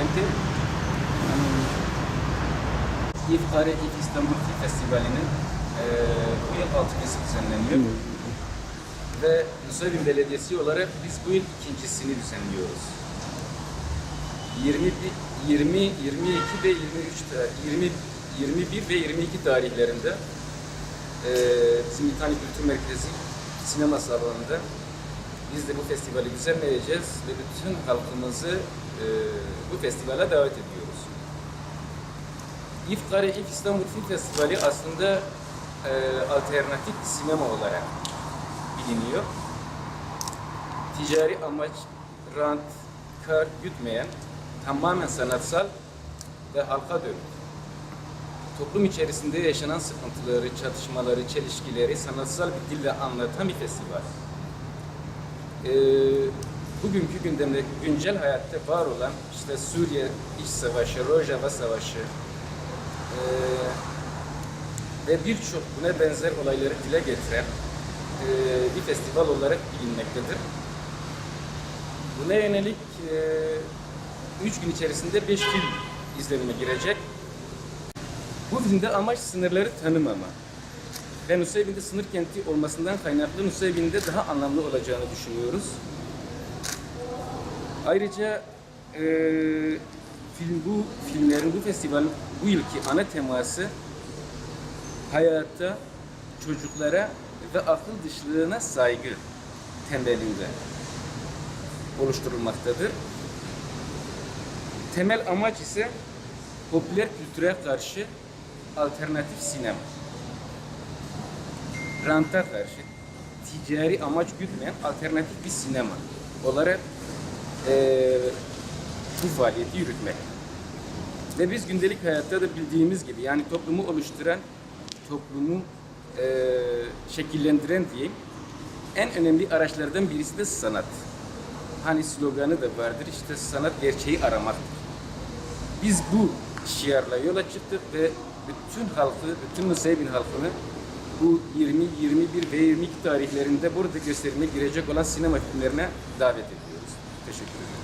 Ente İfkare İf İstanbul Film Festivali'nin eee bu yıl altıncısı düzenleniyor. Ve Nusaybin Belediyesi olarak biz bu yıl ikincisini düzenliyoruz. 21, 20, 22 ve 23 ta- 20, 21 ve 22 tarihlerinde eee bizim İtali Kültür Merkezi sinema salonunda biz de bu festivali düzenleyeceğiz ve bütün halkımızı eee, bu festivale davet ediyoruz. İfkare İf İstanbul Film Festivali aslında eee, alternatif sinema olarak biliniyor. Ticari amaç, rant, kar gütmeyen, tamamen sanatsal ve halka dönük. Toplum içerisinde yaşanan sıkıntıları, çatışmaları, çelişkileri sanatsal bir dille anlatan bir festival. Ee, bugünkü gündemde güncel hayatta var olan işte Suriye iç savaşı, Rojava savaşı ee, ve birçok buna benzer olayları dile getiren ee, bir festival olarak bilinmektedir. Buna yönelik ee, üç gün içerisinde beş film izlenime girecek. Bu filmde amaç sınırları tanımama ve Nusaybin'de sınır kenti olmasından kaynaklı Nusaybin'de daha anlamlı olacağını düşünüyoruz. Ayrıca eee, film bu filmlerin bu festivalin bu yılki ana teması hayata, çocuklara ve akıl dışlığına saygı temelinde oluşturulmaktadır. Temel amaç ise popüler kültüre karşı alternatif sinema. Ranta karşı ticari amaç gütmeyen alternatif bir sinema olarak eee, bu faaliyeti yürütmek. Ve biz gündelik hayatta da bildiğimiz gibi yani toplumu oluşturan, toplumu eee, şekillendiren diyeyim en önemli araçlardan birisi de sanat. Hani sloganı da vardır işte sanat gerçeği aramaktır. Biz bu şiarla yola çıktık ve bütün halkı, bütün Nusaybin halkını bu 20, 21 ve 22 tarihlerinde burada gösterime girecek olan sinema filmlerine davet ediyoruz. Teşekkür ederim.